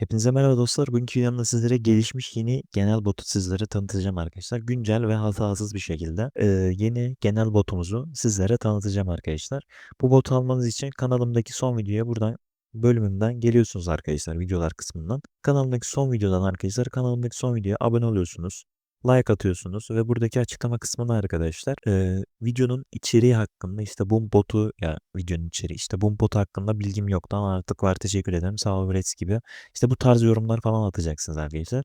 Hepinize merhaba dostlar. Bugünkü videomda sizlere gelişmiş yeni genel botu sizlere tanıtacağım arkadaşlar. Güncel ve hatasız bir şekilde yeni genel botumuzu sizlere tanıtacağım arkadaşlar. Bu botu almanız için kanalımdaki son videoya buradan bölümünden geliyorsunuz arkadaşlar videolar kısmından. Kanalımdaki son videodan arkadaşlar kanalımdaki son videoya abone oluyorsunuz. Like atıyorsunuz ve buradaki açıklama kısmına arkadaşlar e, videonun içeriği hakkında işte bu botu ya videonun içeriği işte bu botu hakkında bilgim yoktu ama artık var teşekkür ederim sağ ol Brets gibi işte bu tarz yorumlar falan atacaksınız arkadaşlar.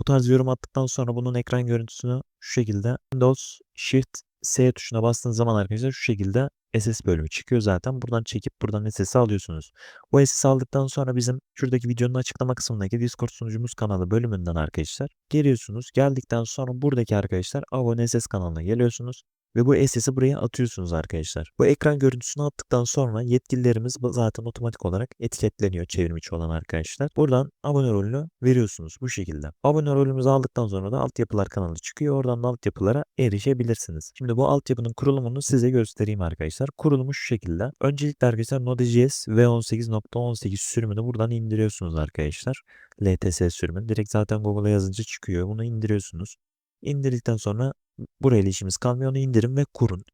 Bu tarz yorum attıktan sonra bunun ekran görüntüsünü şu şekilde Windows Shift S tuşuna bastığınız zaman arkadaşlar şu şekilde SS bölümü çıkıyor zaten. Buradan çekip buradan SS'i alıyorsunuz. Bu SS'i aldıktan sonra bizim şuradaki videonun açıklama kısmındaki Discord sunucumuz kanalı bölümünden arkadaşlar geliyorsunuz. Geldikten sonra buradaki arkadaşlar abone SS kanalına geliyorsunuz ve bu SS'i buraya atıyorsunuz arkadaşlar. Bu ekran görüntüsünü attıktan sonra yetkililerimiz zaten otomatik olarak etiketleniyor çevrimiçi olan arkadaşlar. Buradan abone rolünü veriyorsunuz bu şekilde. Abone rolümüzü aldıktan sonra da altyapılar kanalı çıkıyor. Oradan da altyapılara erişebilirsiniz. Şimdi bu altyapının kurulumunu size göstereyim arkadaşlar. Kurulumu şu şekilde. Öncelikle arkadaşlar Node.js v18.18 sürümünü buradan indiriyorsunuz arkadaşlar. LTS sürümü. Direkt zaten Google'a yazınca çıkıyor. Bunu indiriyorsunuz. İndirdikten sonra burayla işimiz kalmıyor. Onu indirin ve kurun.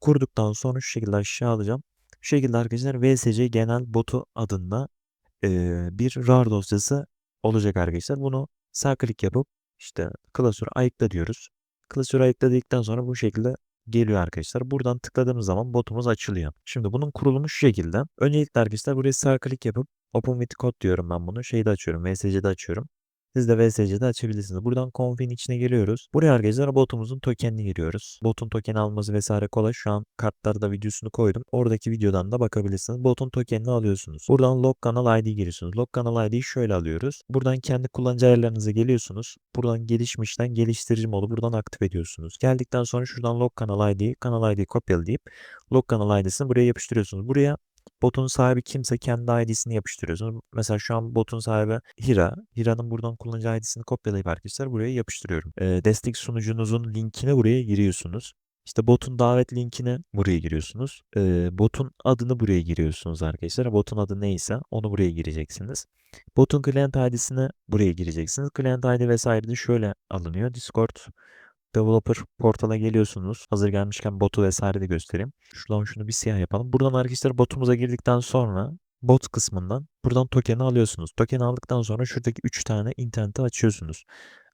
Kurduktan sonra şu şekilde aşağı alacağım. Şu şekilde arkadaşlar VSC genel botu adında e, bir RAR dosyası olacak arkadaşlar. Bunu sağ klik yapıp işte klasörü ayıkla diyoruz. Klasörü ayıkla dedikten sonra bu şekilde geliyor arkadaşlar. Buradan tıkladığımız zaman botumuz açılıyor. Şimdi bunun kurulumu şu şekilde. Öncelikle arkadaşlar buraya sağ klik yapıp Open with Code diyorum ben bunu. Şeyde açıyorum. VSC'de açıyorum. Siz de VSC'de açabilirsiniz. Buradan config'in içine giriyoruz. Buraya arkadaşlar botumuzun tokenini giriyoruz. Botun token alması vesaire kolay. Şu an kartlarda videosunu koydum. Oradaki videodan da bakabilirsiniz. Botun tokenini alıyorsunuz. Buradan log kanal ID giriyorsunuz. Log kanal ID'yi şöyle alıyoruz. Buradan kendi kullanıcı ayarlarınıza geliyorsunuz. Buradan gelişmişten geliştirici modu buradan aktif ediyorsunuz. Geldikten sonra şuradan log kanal ID, kanal ID kopyala deyip log kanal ID'sini buraya yapıştırıyorsunuz. Buraya botun sahibi kimse kendi ID'sini yapıştırıyorsunuz. Mesela şu an botun sahibi Hira. Hira'nın buradan kullanıcı ID'sini kopyalayıp arkadaşlar buraya yapıştırıyorum. Ee, destek sunucunuzun linkine buraya giriyorsunuz. İşte botun davet linkine buraya giriyorsunuz. Ee, botun adını buraya giriyorsunuz arkadaşlar. Botun adı neyse onu buraya gireceksiniz. Botun client ID'sini buraya gireceksiniz. Client ID vesaire de şöyle alınıyor. Discord Developer portala geliyorsunuz. Hazır gelmişken botu vesaire de göstereyim. Şuradan şunu bir siyah yapalım. Buradan arkadaşlar botumuza girdikten sonra bot kısmından buradan token'i alıyorsunuz. Token'i aldıktan sonra şuradaki 3 tane interneti açıyorsunuz.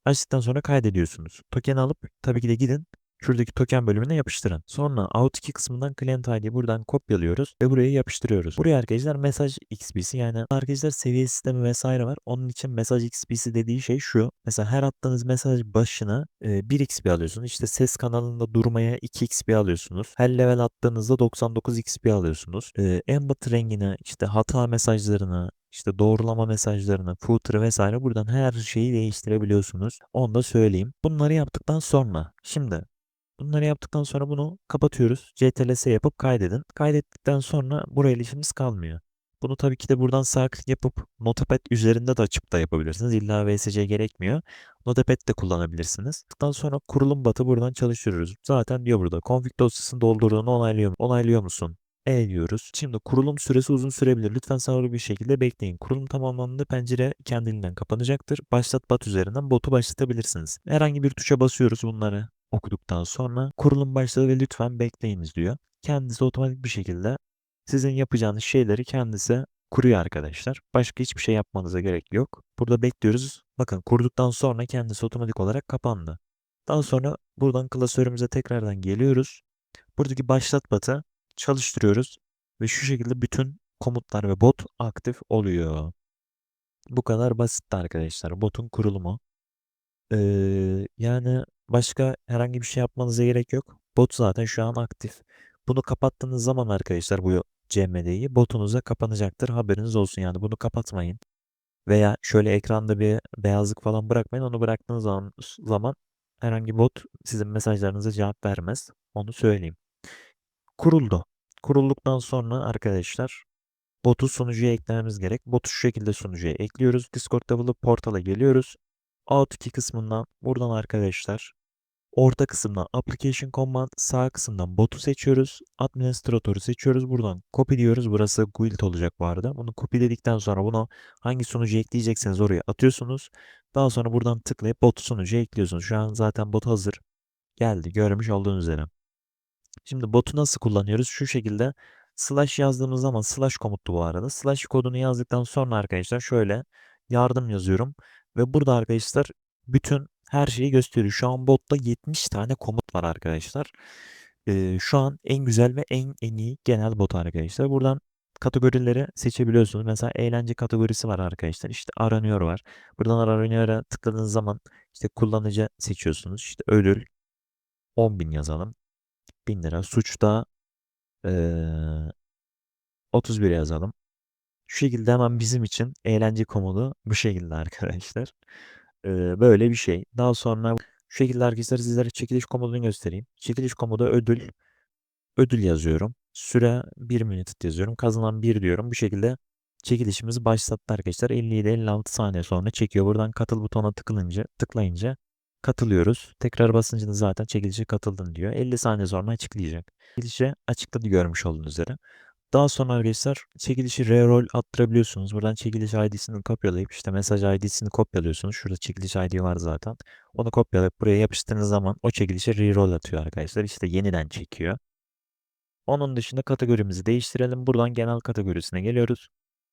Açtıktan sonra kaydediyorsunuz. Token'i alıp tabii ki de gidin şuradaki token bölümüne yapıştırın. Sonra out 2 kısmından client ID buradan kopyalıyoruz ve buraya yapıştırıyoruz. Buraya arkadaşlar mesaj XP'si yani arkadaşlar seviye sistemi vesaire var. Onun için mesaj XP'si dediği şey şu. Mesela her attığınız mesaj başına e, 1 XP alıyorsunuz. İşte ses kanalında durmaya 2 XP alıyorsunuz. Her level attığınızda 99 XP alıyorsunuz. E, embed rengine işte hata mesajlarını işte doğrulama mesajlarını, footer vesaire buradan her şeyi değiştirebiliyorsunuz. Onu da söyleyeyim. Bunları yaptıktan sonra şimdi Bunları yaptıktan sonra bunu kapatıyoruz. CTRL-S yapıp kaydedin. Kaydettikten sonra buraya işimiz kalmıyor. Bunu tabii ki de buradan sağ klik yapıp Notepad üzerinde de açıp da yapabilirsiniz. İlla VSC gerekmiyor. Notepad de kullanabilirsiniz. Daha sonra kurulum batı buradan çalıştırıyoruz. Zaten diyor burada config dosyasını doldurduğunu onaylıyor, onaylıyor musun? E diyoruz. Şimdi kurulum süresi uzun sürebilir. Lütfen sabırlı bir şekilde bekleyin. Kurulum tamamlandığında pencere kendiliğinden kapanacaktır. Başlat bat üzerinden botu başlatabilirsiniz. Herhangi bir tuşa basıyoruz bunları okuduktan sonra kurulum başladı ve lütfen bekleyiniz diyor. Kendisi otomatik bir şekilde sizin yapacağınız şeyleri kendisi kuruyor arkadaşlar. Başka hiçbir şey yapmanıza gerek yok. Burada bekliyoruz. Bakın kurduktan sonra kendisi otomatik olarak kapandı. Daha sonra buradan klasörümüze tekrardan geliyoruz. Buradaki başlat batı çalıştırıyoruz ve şu şekilde bütün komutlar ve bot aktif oluyor. Bu kadar basit arkadaşlar. Botun kurulumu. Ee, yani başka herhangi bir şey yapmanıza gerek yok. Bot zaten şu an aktif. Bunu kapattığınız zaman arkadaşlar bu CMD'yi botunuza kapanacaktır. Haberiniz olsun yani bunu kapatmayın. Veya şöyle ekranda bir beyazlık falan bırakmayın. Onu bıraktığınız zaman, zaman herhangi bot sizin mesajlarınıza cevap vermez. Onu söyleyeyim. Kuruldu. Kurulduktan sonra arkadaşlar botu sunucuya eklememiz gerek. Botu şu şekilde sunucuya ekliyoruz. Discord Develop portala geliyoruz. Out 2 kısmından buradan arkadaşlar Orta kısımdan Application Command, sağ kısımdan botu seçiyoruz. Administratörü seçiyoruz. Buradan copy diyoruz. Burası guild olacak bu arada. Bunu copyledikten sonra bunu hangi sunucu ekleyecekseniz oraya atıyorsunuz. Daha sonra buradan tıklayıp botu sunucuya ekliyorsunuz. Şu an zaten bot hazır. Geldi. Görmüş olduğunuz üzere. Şimdi botu nasıl kullanıyoruz? Şu şekilde slash yazdığımız zaman slash komutlu bu arada. Slash kodunu yazdıktan sonra arkadaşlar şöyle yardım yazıyorum. Ve burada arkadaşlar bütün her şeyi gösteriyor. Şu an botta 70 tane komut var arkadaşlar. Ee, şu an en güzel ve en en iyi genel bot arkadaşlar. Buradan kategorileri seçebiliyorsunuz. Mesela eğlence kategorisi var arkadaşlar. İşte aranıyor var. Buradan aranıyor'a tıkladığınız zaman işte kullanıcı seçiyorsunuz. İşte ödül 10.000 yazalım. 1000 lira. Suçta ee, 31 yazalım. Şu şekilde hemen bizim için eğlence komodu bu şekilde arkadaşlar. Ee, böyle bir şey. Daha sonra şu şekilde arkadaşlar sizlere çekiliş komodunu göstereyim. Çekiliş komodu ödül ödül yazıyorum. Süre 1 minute yazıyorum. Kazanan 1 diyorum. Bu şekilde çekilişimizi başlattı arkadaşlar. 57-56 saniye sonra çekiyor. Buradan katıl butonuna tıklayınca, tıklayınca katılıyoruz. Tekrar basınca da zaten çekilişe katıldın diyor. 50 saniye sonra açıklayacak. Çekilişe açıkladı görmüş olduğunuz üzere. Daha sonra arkadaşlar çekilişi reroll attırabiliyorsunuz. Buradan çekiliş ID'sini kopyalayıp işte mesaj ID'sini kopyalıyorsunuz. Şurada çekiliş ID var zaten. Onu kopyalayıp buraya yapıştırdığınız zaman o çekilişe reroll atıyor arkadaşlar. İşte yeniden çekiyor. Onun dışında kategorimizi değiştirelim. Buradan genel kategorisine geliyoruz.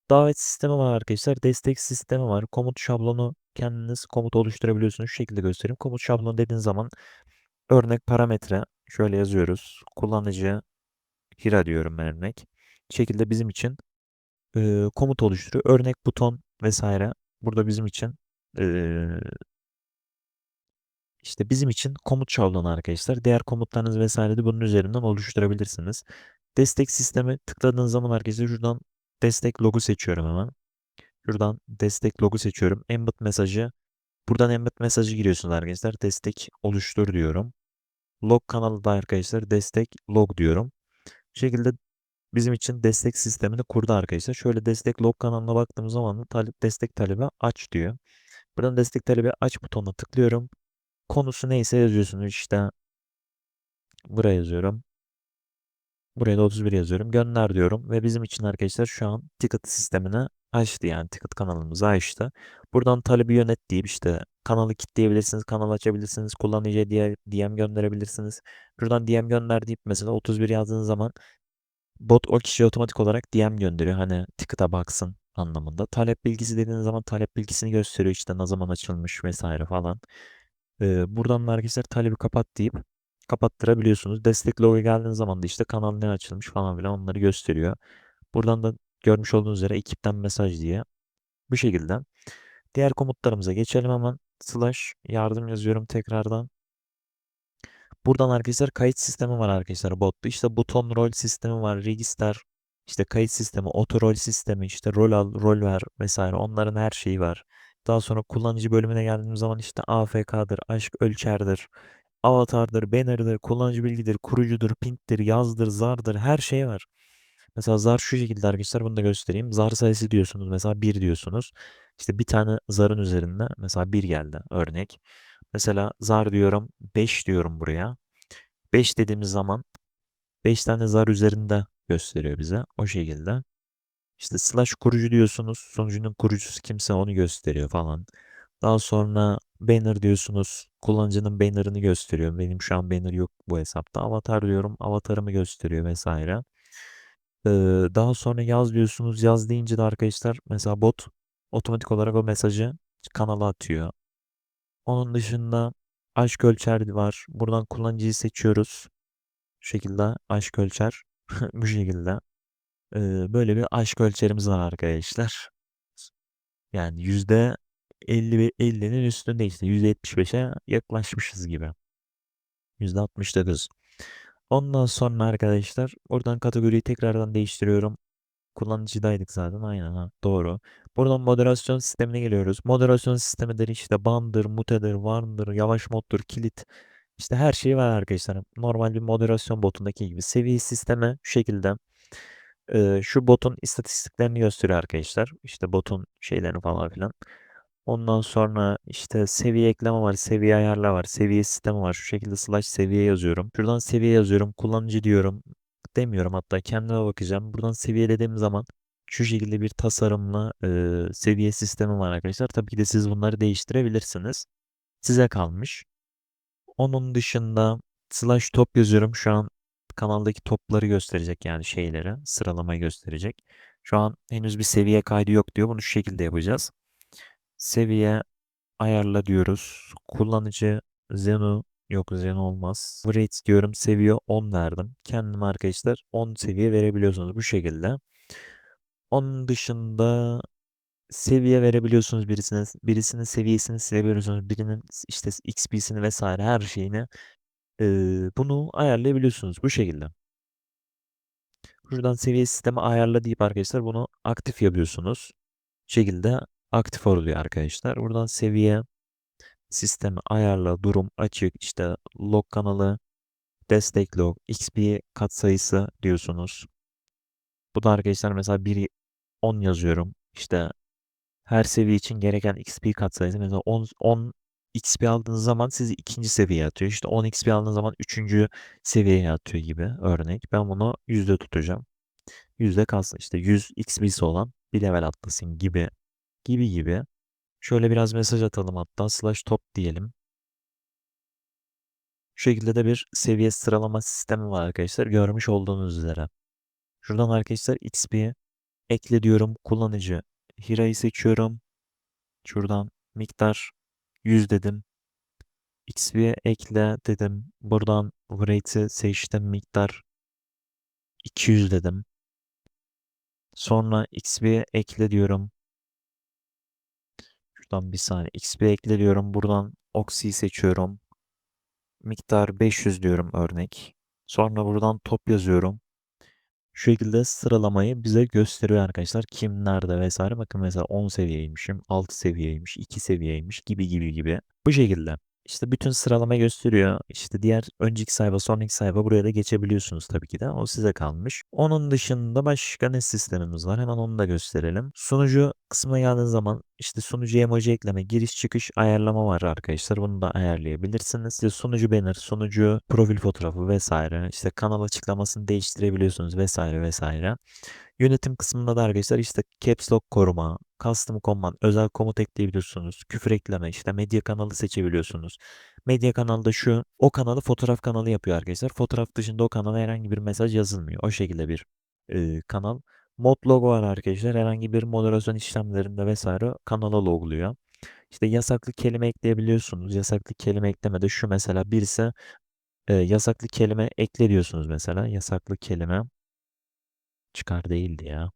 Davet sistemi var arkadaşlar. Destek sistemi var. Komut şablonu kendiniz komut oluşturabiliyorsunuz. Şu şekilde göstereyim. Komut şablonu dediğiniz zaman örnek parametre şöyle yazıyoruz. Kullanıcı Hira diyorum örnek. Şekilde bizim için e, komut oluşturuyor. Örnek buton vesaire. Burada bizim için e, işte bizim için komut şablonu arkadaşlar. Diğer komutlarınız vesaire de bunun üzerinden oluşturabilirsiniz. Destek sistemi tıkladığınız zaman arkadaşlar şuradan destek logo seçiyorum hemen. Şuradan destek logo seçiyorum. Embed mesajı. Buradan embed mesajı giriyorsunuz arkadaşlar. Destek oluştur diyorum. Log kanalı da arkadaşlar destek log diyorum. Bu şekilde bizim için destek sistemini kurdu arkadaşlar. Şöyle destek log kanalına baktığımız zaman da talep, destek talebi aç diyor. Buradan destek talebi aç butonuna tıklıyorum. Konusu neyse yazıyorsunuz işte. Buraya yazıyorum. Buraya da 31 yazıyorum. Gönder diyorum. Ve bizim için arkadaşlar şu an ticket sistemini açtı yani ticket kanalımızı açtı. Buradan talebi yönet deyip işte kanalı kilitleyebilirsiniz, kanal açabilirsiniz, kullanıcıya DM gönderebilirsiniz. Buradan DM gönder deyip mesela 31 yazdığınız zaman bot o kişiye otomatik olarak DM gönderiyor. Hani ticket'a baksın anlamında. Talep bilgisi dediğiniz zaman talep bilgisini gösteriyor işte ne zaman açılmış vesaire falan. Ee, buradan da arkadaşlar talebi kapat deyip kapattırabiliyorsunuz. Destek logo geldiğiniz zaman da işte kanal ne açılmış falan filan onları gösteriyor. Buradan da görmüş olduğunuz üzere ekipten mesaj diye. Bu şekilde. Diğer komutlarımıza geçelim hemen. Slash yardım yazıyorum tekrardan. Buradan arkadaşlar kayıt sistemi var arkadaşlar botta. İşte buton rol sistemi var. Register, işte kayıt sistemi, auto rol sistemi, işte rol al, rol ver vesaire. Onların her şeyi var. Daha sonra kullanıcı bölümüne geldiğimiz zaman işte AFK'dır, aşk ölçerdir, avatardır, banner'dır, kullanıcı bilgidir, kurucudur, pinktir, yazdır, zardır her şey var. Mesela zar şu şekilde arkadaşlar bunu da göstereyim. Zar sayısı diyorsunuz mesela 1 diyorsunuz. İşte bir tane zarın üzerinde mesela 1 geldi örnek. Mesela zar diyorum 5 diyorum buraya. 5 dediğimiz zaman 5 tane zar üzerinde gösteriyor bize o şekilde. İşte slash kurucu diyorsunuz. Sunucunun kurucusu kimse onu gösteriyor falan. Daha sonra banner diyorsunuz. Kullanıcının banner'ını gösteriyor. Benim şu an banner yok bu hesapta. Avatar diyorum. Avatarımı gösteriyor vesaire. Daha sonra yaz diyorsunuz. Yaz deyince de arkadaşlar mesela bot otomatik olarak o mesajı kanala atıyor. Onun dışında aşk ölçer var. Buradan kullanıcıyı seçiyoruz. Şu şekilde aşk ölçer. Bu şekilde. Ee, böyle bir aşk ölçerimiz var arkadaşlar. Yani yüzde 50 ve 50'nin üstünde işte %75'e yaklaşmışız gibi. %69. Ondan sonra arkadaşlar oradan kategoriyi tekrardan değiştiriyorum. Kullanıcıdaydık zaten aynen ha doğru. Buradan moderasyon sistemine geliyoruz. Moderasyon sistemidir işte bandır, mutedir, warn'dır, yavaş moddur, kilit. İşte her şey var arkadaşlar. Normal bir moderasyon botundaki gibi. Seviye sistemi şu şekilde. Ee, şu botun istatistiklerini gösteriyor arkadaşlar. İşte botun şeylerini falan filan. Ondan sonra işte seviye ekleme var, seviye ayarla var, seviye sistemi var. Şu şekilde slash seviye yazıyorum. Şuradan seviye yazıyorum, kullanıcı diyorum. Demiyorum hatta kendime bakacağım. Buradan seviyelediğim zaman şu şekilde bir tasarımlı e, seviye sistemi var arkadaşlar. Tabii ki de siz bunları değiştirebilirsiniz. Size kalmış. Onun dışında slash top yazıyorum. Şu an kanaldaki topları gösterecek yani şeyleri sıralamayı gösterecek. Şu an henüz bir seviye kaydı yok diyor. Bunu şu şekilde yapacağız. Seviye ayarla diyoruz. Kullanıcı Zeno yok Zeno olmaz. Rate diyorum seviye 10 verdim. Kendime arkadaşlar 10 seviye verebiliyorsunuz bu şekilde. Onun dışında seviye verebiliyorsunuz birisine. Birisinin seviyesini silebiliyorsunuz. Birinin işte XP'sini vesaire her şeyini e, bunu ayarlayabiliyorsunuz bu şekilde. Şuradan seviye sistemi ayarla deyip arkadaşlar bunu aktif yapıyorsunuz. Bu şekilde aktif oluyor arkadaşlar. Buradan seviye sistemi ayarla, durum açık, işte log kanalı, destek log, XP katsayısı diyorsunuz. Bu da arkadaşlar mesela biri 10 yazıyorum. İşte her seviye için gereken XP katsayısı mesela 10, 10 XP aldığınız zaman sizi ikinci seviyeye atıyor. İşte 10 XP aldığınız zaman üçüncü seviyeye atıyor gibi örnek. Ben bunu yüzde tutacağım. Yüzde kalsın işte 100 XP'si olan bir level atlasın gibi gibi gibi. Şöyle biraz mesaj atalım hatta slash top diyelim. Şu şekilde de bir seviye sıralama sistemi var arkadaşlar. Görmüş olduğunuz üzere. Şuradan arkadaşlar XP ekle diyorum. Kullanıcı Hira'yı seçiyorum. Şuradan miktar 100 dedim. XP ekle dedim. Buradan rate'i seçtim. Miktar 200 dedim. Sonra XP ekle diyorum. Şuradan bir saniye. XP ekle diyorum. Buradan Oxy'yi seçiyorum. Miktar 500 diyorum örnek. Sonra buradan top yazıyorum. Şu şekilde sıralamayı bize gösteriyor arkadaşlar. Kim nerede vesaire. Bakın mesela 10 seviyeymişim, 6 seviyeymiş, 2 seviyeymiş gibi gibi gibi. Bu şekilde. İşte bütün sıralama gösteriyor. İşte diğer önceki sayfa, sonraki sayfa buraya da geçebiliyorsunuz tabii ki de. O size kalmış. Onun dışında başka ne sistemimiz var? Hemen onu da gösterelim. Sunucu kısmına geldiğiniz zaman işte sunucu emoji ekleme, giriş çıkış ayarlama var arkadaşlar. Bunu da ayarlayabilirsiniz. İşte sunucu banner, sunucu profil fotoğrafı vesaire. İşte kanal açıklamasını değiştirebiliyorsunuz vesaire vesaire. Yönetim kısmında da arkadaşlar işte Caps Lock koruma, Custom Command, özel komut ekleyebiliyorsunuz. Küfür ekleme, işte medya kanalı seçebiliyorsunuz. Medya kanalda şu, o kanalı fotoğraf kanalı yapıyor arkadaşlar. Fotoğraf dışında o kanala herhangi bir mesaj yazılmıyor. O şekilde bir e, kanal. Mod logo var arkadaşlar. Herhangi bir moderasyon işlemlerinde vesaire kanala logluyor. İşte yasaklı kelime ekleyebiliyorsunuz. Yasaklı kelime eklemede şu mesela birisi e, yasaklı kelime ekle diyorsunuz mesela. Yasaklı kelime çıkar değildi ya.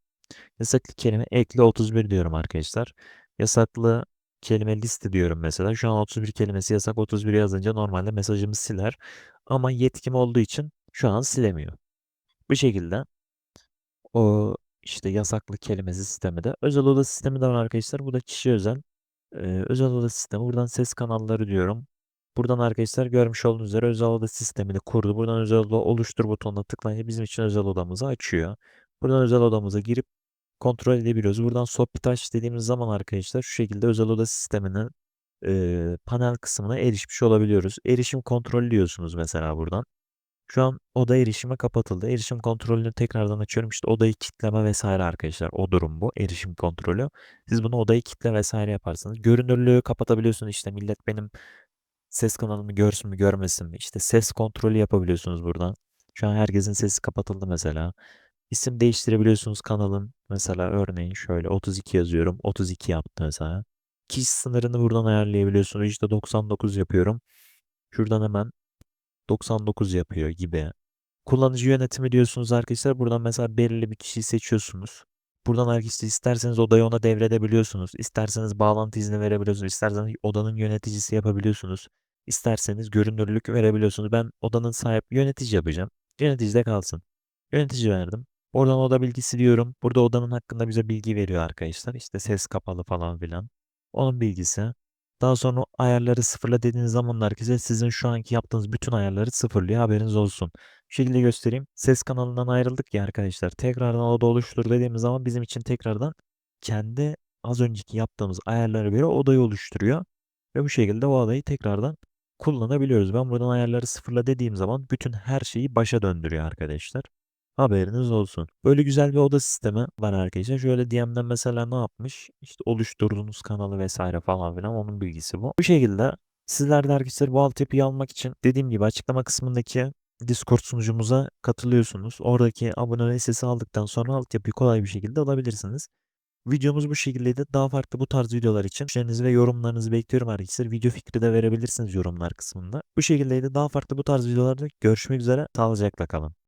Yasaklı kelime ekle 31 diyorum arkadaşlar. Yasaklı kelime liste diyorum mesela. Şu an 31 kelimesi yasak 31 yazınca normalde mesajımı siler. Ama yetkim olduğu için şu an silemiyor. Bu şekilde o işte yasaklı kelimesi sistemi de. Özel oda sistemi de var arkadaşlar. Bu da kişi özel. Ee, özel oda sistemi. Buradan ses kanalları diyorum. Buradan arkadaşlar görmüş olduğunuz üzere özel oda sistemini kurdu. Buradan özel oda oluştur butonuna tıklayınca bizim için özel odamızı açıyor. Buradan özel odamıza girip kontrol edebiliyoruz. Buradan sohbet aç dediğimiz zaman arkadaşlar şu şekilde özel oda sisteminin e, panel kısmına erişmiş olabiliyoruz. Erişim kontrolü diyorsunuz mesela buradan. Şu an oda erişime kapatıldı. Erişim kontrolünü tekrardan açıyorum. İşte odayı kitleme vesaire arkadaşlar. O durum bu. Erişim kontrolü. Siz bunu odayı kitle vesaire yaparsınız. Görünürlüğü kapatabiliyorsunuz. İşte millet benim ses kanalımı görsün mü görmesin mi? İşte ses kontrolü yapabiliyorsunuz buradan. Şu an herkesin sesi kapatıldı mesela. İsim değiştirebiliyorsunuz kanalın. Mesela örneğin şöyle 32 yazıyorum. 32 yaptı mesela. Kişi sınırını buradan ayarlayabiliyorsunuz. İşte 99 yapıyorum. Şuradan hemen 99 yapıyor gibi. Kullanıcı yönetimi diyorsunuz arkadaşlar. Buradan mesela belirli bir kişiyi seçiyorsunuz. Buradan arkadaşlar isterseniz odayı ona devredebiliyorsunuz. İsterseniz bağlantı izni verebiliyorsunuz. İsterseniz odanın yöneticisi yapabiliyorsunuz. İsterseniz görünürlük verebiliyorsunuz. Ben odanın sahip yönetici yapacağım. Yönetici de kalsın. Yönetici verdim. Oradan oda bilgisi diyorum. Burada odanın hakkında bize bilgi veriyor arkadaşlar. İşte ses kapalı falan filan. Onun bilgisi. Daha sonra ayarları sıfırla dediğiniz zaman herkese sizin şu anki yaptığınız bütün ayarları sıfırlıyor. Haberiniz olsun. Şu şekilde göstereyim. Ses kanalından ayrıldık ya arkadaşlar. Tekrardan oda oluştur dediğimiz zaman bizim için tekrardan kendi az önceki yaptığımız ayarlara göre odayı oluşturuyor. Ve bu şekilde o odayı tekrardan kullanabiliyoruz. Ben buradan ayarları sıfırla dediğim zaman bütün her şeyi başa döndürüyor arkadaşlar. Haberiniz olsun. Böyle güzel bir oda sistemi var arkadaşlar. Şöyle DM'den mesela ne yapmış? İşte oluşturduğunuz kanalı vesaire falan filan onun bilgisi bu. Bu şekilde sizler de arkadaşlar bu altyapıyı almak için dediğim gibi açıklama kısmındaki Discord sunucumuza katılıyorsunuz. Oradaki abone listesi aldıktan sonra altyapıyı kolay bir şekilde alabilirsiniz. Videomuz bu şekildeydi. Daha farklı bu tarz videolar için fikirlerinizi ve yorumlarınızı bekliyorum arkadaşlar. Video fikri de verebilirsiniz yorumlar kısmında. Bu şekildeydi. Daha farklı bu tarz videolarda görüşmek üzere. Sağlıcakla kalın.